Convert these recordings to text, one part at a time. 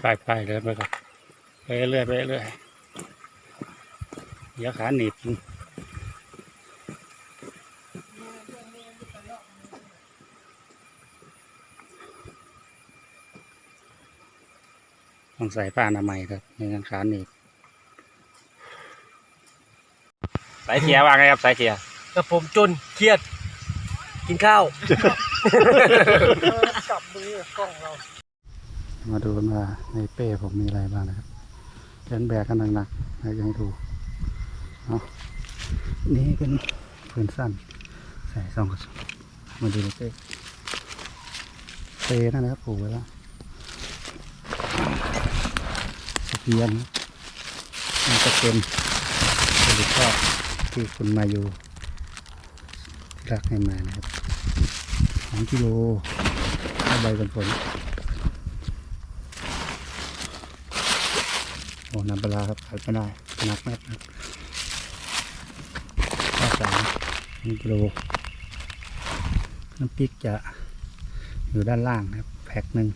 ไปไปเดินไปก่อนไปเรื่อยไปเรื่อยเดี๋ยวขาหนีบต้องใส่ผ้าอนามัยครับในการขาหนีบสายเทียร์ว่าไงครับสายเทียร์กับผมจนเครียด กินข้าว จับมือกล้องเรา มาดูกันว่าในเป้ผมมีอะไรบ้างนะครับเล่นแบกกันหนักๆให้ให้ดูเอาะนี่เป็นปืนสั้น ใส่ซองกระสุนมาดูในเป้เป้นั่นนะครับผูกไว้แล้วสเปียนมันจะเป็นผลิตชอบที่คุณมาอยู่รักให้มานะครับสองกิโลใบกันฝน โอ้น้ำปลาครับขาดไม่ได้หนักมากครับข้าวสารหนึ่งกิโลน้ำพริกจะอยู่ด้านล่างนะครับ แพ็คหนึ่ง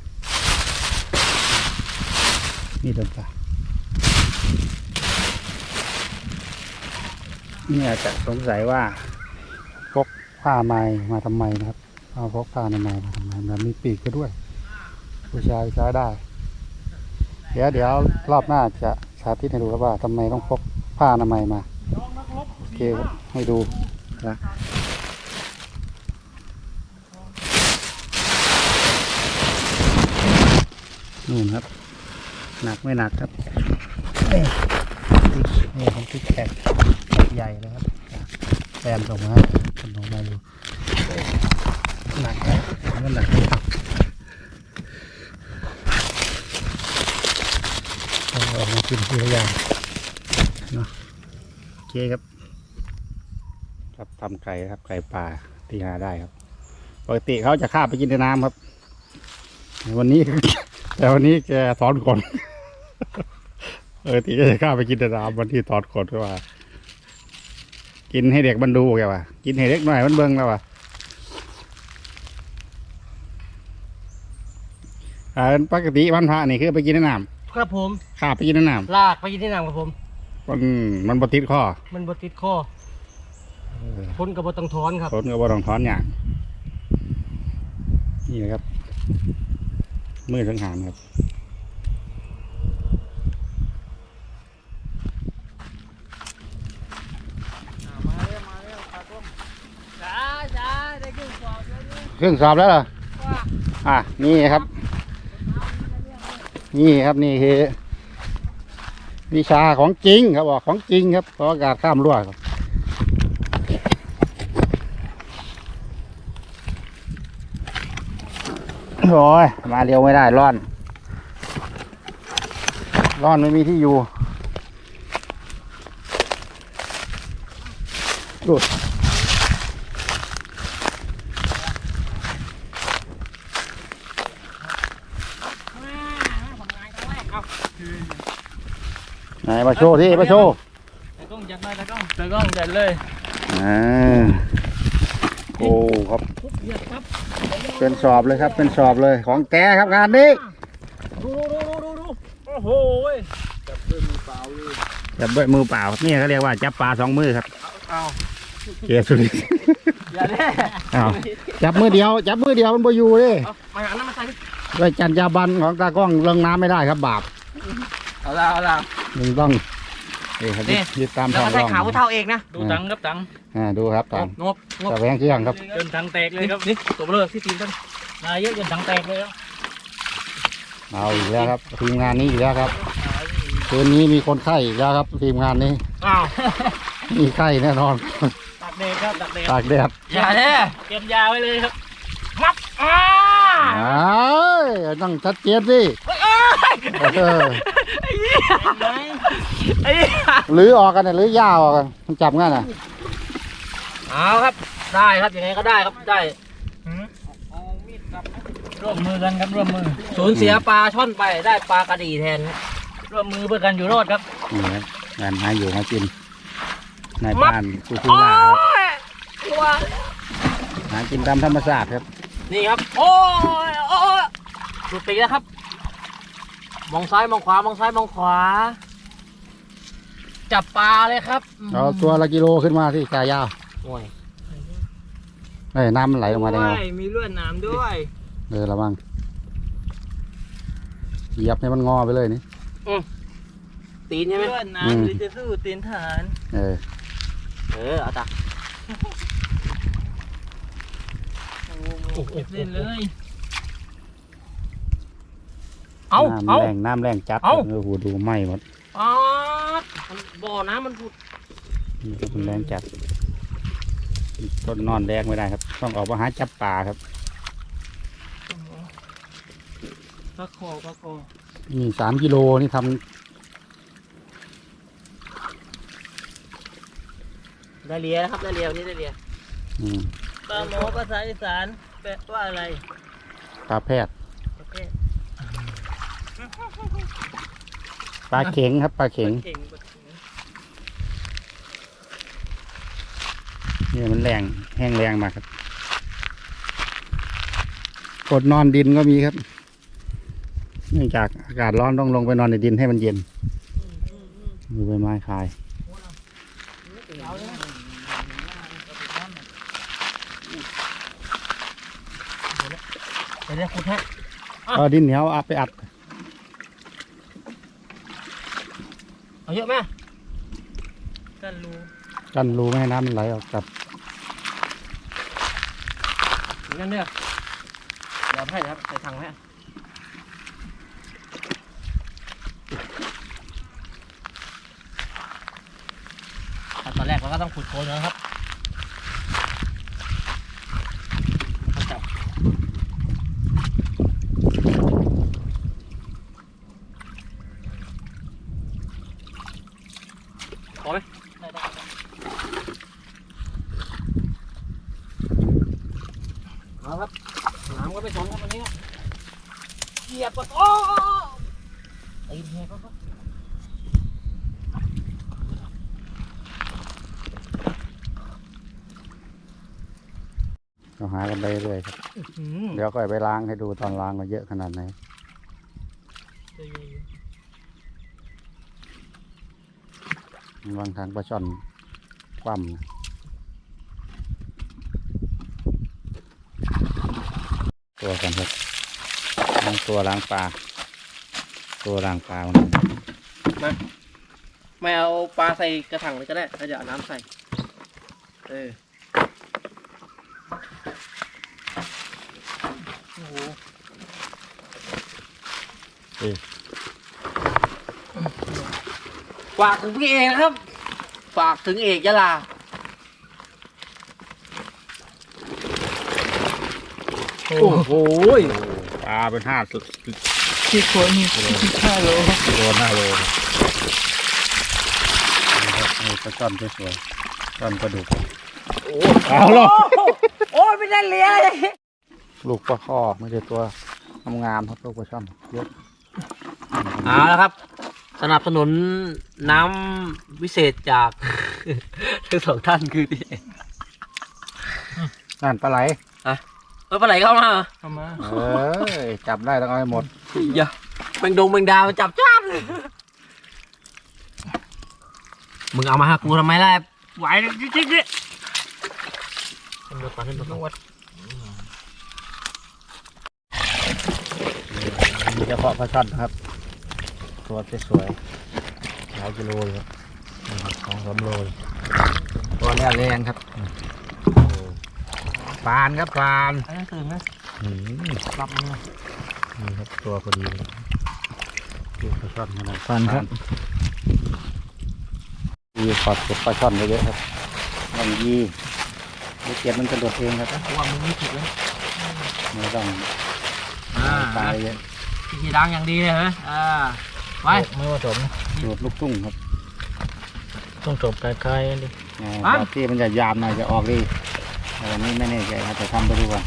นี่เดินปลานี่ยจจะสงสัยว่าพกผ้าไหมมาทำไมนะครับ เอาพกผ้าไมยมาทำไมมันมีปีกก็ด้วย ผู้ชายใช้ได้ เดี๋ยวเดี๋ยวรอบหน้าจะสาธิตให้ดูครับว่าทำไมต้องพกผ้าอนามัยมาโอเคให้ดูนะนู่นครับ หนักไม่หนักครับนี่ของติ๊กแขกใหญ่เลยครับแฟนส่งมาให้ผมส่งมาอยู่หนักไหมมันหนักไม่หนัก เอาออกมากินทีละอย่างเนาะโอ เคครับ ครับทำไก่ครับไก่ป่าที่หาได้ครับปกติเขาจะข้าบไปกินในน้ำครับแต่วันนี้ แต่วันนี้แกถอนขนเออที่จะข้าบไปกินในน้ำวันที่ถอนขนก็ว่า กินให้เด็กมันดูแกว่ากินให้เด็กหน่อยมันเบิ่งแล้วว่าอ่าปกติวันพระนี่คือไปกินในน้ำครับผมข้าบไปกินในน้ำลากไปกินที่น้ำครับผม มันมันบติดข้อมันบติดคอพ้นกับบต้องถอนครับทนก็บ่ต้องถอนอย่างนี่นะครับมือสังหารครับมาแล้วมาแล้วตากล้องจ้าจ้าได้ขึ้นสอบแล้วนี่เครื่องสอบแล้วเหรอว่าอะนี่ครับ นี่ครับนี่คือ วิชาของจริงครับบอกของจริงครับเพราะอากาศข้ามรั่วครับโอ้ยมาเร็วไม่ได้ร่อน ร่อนไม่มีที่อยู่ดูด ไหนมาโชว์ที่มาโชว์ตะกล้องจัดมาตะกล้องตะกล้องจัดเลยอ่าโอ้ครับเหยียบครับ เป็นสอบเลยครับ เป็นสอบเลยของแกครับงานนี้ดูดูดูดูดูโอ้โหยจับด้วยมือเปล่าเลยจับด้วยมือเปล่าครับนี่เขาเรียกว่าจับปลาสองมือครับเอาเกสุริอย่าเล่อ้าวจับมือเดียว จับมือเดียวมันบ่อยู่เลยเอามาหาน้ำมาใส่ดิด้วยจันยาบันของตากล้องเรื่องน้ำไม่ได้ครับบาปเอาละเอาละ มึงต้องนี่ครับนี่ ยึดตามแล้วท้องมาใส่ร่องขาวผู้เท่าเองนะ ดูตังค์ครับตังค์อ่าดูครับตามงบงบตะแวงเครื่องครับจนตังค์แตกเลยครับนี่ตัวเบลอที่ตีนต้นนายเยอะจนตังค์แตกเลยครับเอาอีกแล้วครับทีมงานนี้อีกแล้วครับคืนนี้มีคนไข้อีกแล้วครับทีมงานนี้ อ้าวมีไข้แน่นอนตักเด็กครับตักเด็กตากแดดอย่าเล่เตรียมยาไว้เลยครับมับอ้าอ้ายต้องชัดเจนสิเออ ไอ้เหี้ยหรือออกกันเนี่ยหรือยาวออกกันมันจับง่ายน่ะเอาครับ ได้ครับยังไงก็ได้ครับได้ร่วมมือกันครับร่วมมือ สูญเสียปลาช่อนไปได้ปลากระดีแทนครับร่วมมือเพื่อกันอยู่รอดครับนี่ครับงานหาอยู่หากินนายมัดพรานผู้ผู้โอ้ล่าครับยตัวหากินตามธรรมชาติครับ นี่ครับ โอ้ยโอ้ยสุดตีแล้วครับห มมองซ้ายมองขวามองซ้ายมองขวา จับปลาเลยครับเอาตัวละกิโลขึ้นมาที่กายาวโอ้ยเอ้ยน้ำมันไหลลงมาได้ไงด้วยมีลวดหน้ำด้วย เออระวังเหยียบให้มันงอไปเลยนี่ตีนใช่ไหมลวดอืมน้ำหรือจะสู้ตีนฐาน เออ เออเอาตาโอ้โหเก็บเล่นเลย เอาน้ำเอาแรงน้ำแรงจัดเอาเออโหดูไหม้หมดอ๋อมันบ่อน้ำมันผุดนี่ครับมันแรงจัดต้นนอนแรงไม่ได้ครับ ต้องออกมาหาจับปลาครับ ปลาคอปลาคอนี่สามกิโลนี่ทได้เลียนะครับได้เลียวันนี้ได้เลียำอืมปลาหมอภาษาอีสานแปลว่าอะไรปลาแพทย์ประเภท ปลาเข็งครับปลาเข็งเข่งปลาเข่งนี่มันแรงแห้งแรงมากครับกดนอนดินก็มีครับ เนื่องจากอากาศร้อนต้องลงไปนอนในดินให้มันเย็นดูใบไม้คายเดี๋ยวได้ขุดให้เอาดินเหนียวเอาไปอัด เอาเยอะไหมกันรูกันรูไม่ให้น้ำมันไหลออกกับงั้นเด้อเดี๋ยวให้นะครับใส่ถังให้ขั้นตอนแรกเราก็ต้องขุดโคนก่อนครับจับพอไหม ได้ได้ได้ เอาครับน้ำก็ไปสนครับวันนี้เหยียบก่อนโอ้ตีนแหกก็ครับเราหากันไปเรื่อยๆครับอืมเดี๋ยวก็ไปล้างให้ดูตอนล้างว่าเยอะขนาดไหนตัวใหญ่อยู่บางครั้งปลาช่อนคว่ำนะ ตัวกันครับล้างตัวล้างปลา ตัวล้างปลามันไม่เอาปลาใส่กระถางเลยก็ได้แล้วเดี๋ยวเอาน้ำใส่ เออ โอ้โหฝากถึงพี่เอกนะครับ ฝากถึงเอกยะลา โอ้โอ้โหโหปลาเป็นห้าสุดที่โคนนี่ห้าโลตัวหน้าโลครับนี่ครับนี่ปลาช่อนสวยๆช่อนปลาดุกเอาลงโอ้ยไม่ได้เลี้ยเลยลูกปลาข้อไม่ใช่ตัวงามๆครับลูกปลาช่อนเยอะเอาแล้วครับ สนับสนุนน้ำวิเศษจากทั้งสองท่านคือพี่เอกนั่นปลาไหลเออ ปลาไหลเข้ามาเหรอเข้ามาเอ้ยจับได้ต้องเอาให้หมด อย่าแมงดงแมงดามาจับจ้านมึงเอามาหากูทำไมล่ะไหวจิ๊กจิ๊กจิ๊กขึ้นรถก่อนขึ้นรถก่อนมีเฉพาะปลาช่อนนะครับ ตัวสวยๆหลายกิโลเลยครับสองสามโลเลยตัวแรกแรงครับ ปานครับปานอันนั้นตื่นนะอืมปรับมือนี่ครับตัวพอดีเลยดูปลาช่อนขนาดปานครับมีขอดกับปลาช่อนเยอะๆครับต้องยีลูกเกียบมันกระโดดเองครับเพราะว่ามึงไม่ผิดเลยไม่ต้องอ่าตายเยอะพี่ชีดังอย่างดีเลยเหรออ่าไปไม่ผสมโดดลูกตุ้งครับ ต้องจบคล้ายๆกันดิอ่าแบบที่มันจะยามหน่อยจะออกดีแต่ วันนี้ไม่แน่ใจครับจะทำไปดูก่อน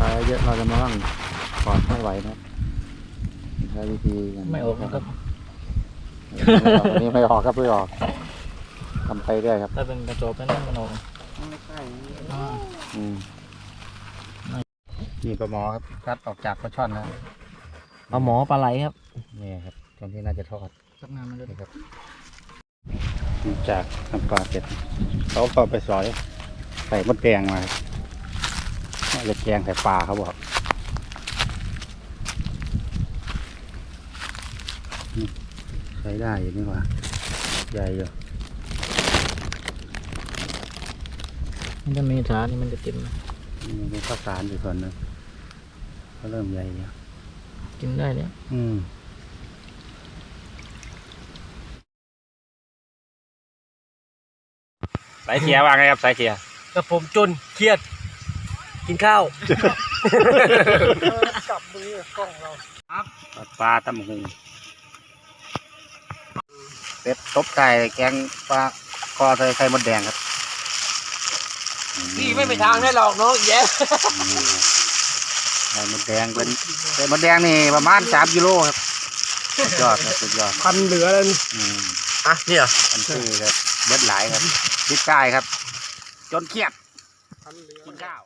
ตายเยอะเราจะมาบ้างกอดไม่ไหวนะใช้วิธีกันไม่ออกนะครับวันนี้ไม่ออกครับไม่ออกทำไปเรื่อยครับ ถ้าเป็นกระจกไปนั่นมันออกไม่ใช่อ่านอืมนี่ปลาหมอครับคัดออกจากปลาช่อนแล้วปลาหมอปลาไหลครับ นี่ครับ ตอนที่น่าจะทอดสักนานมันเลยนี่ครับ จากน้ำปลาเสร็จเขาก็ไปซอยใส่มดแดงมาครับน่าจะแกงใส่ปลาเขาบอกนี่ใช้ได้อยู่นี่หว่าใหญ่อยู่มันจะมีฐานนี่มันจะเต็มนะนี่มีข้าวสารอยู่ส่วนหนึงก็เริ่มใหญ่แล้วกินได้เนี่ยอืม สายเชียร์ว่าไงครับสายเชียร์กับผมจนเครียด กินข้าวจับมือกล้องเราปลาตำหุงเป็ดตบไก่แกงปลาคอใส่ไข่มดแดงครับพี่ไม่ไปทางได้หรอกน้องแย่นี่ครับไข่มดแดงเป็นไข่มดแดงนี่ประมาณสามกิโลครับสุดยอดครับสุดยอดพันเหลือเลยอืมอะเนี่ยอันคือครับเบิ ดหลายครับพิดกายครับ จนเครียดกินข้าว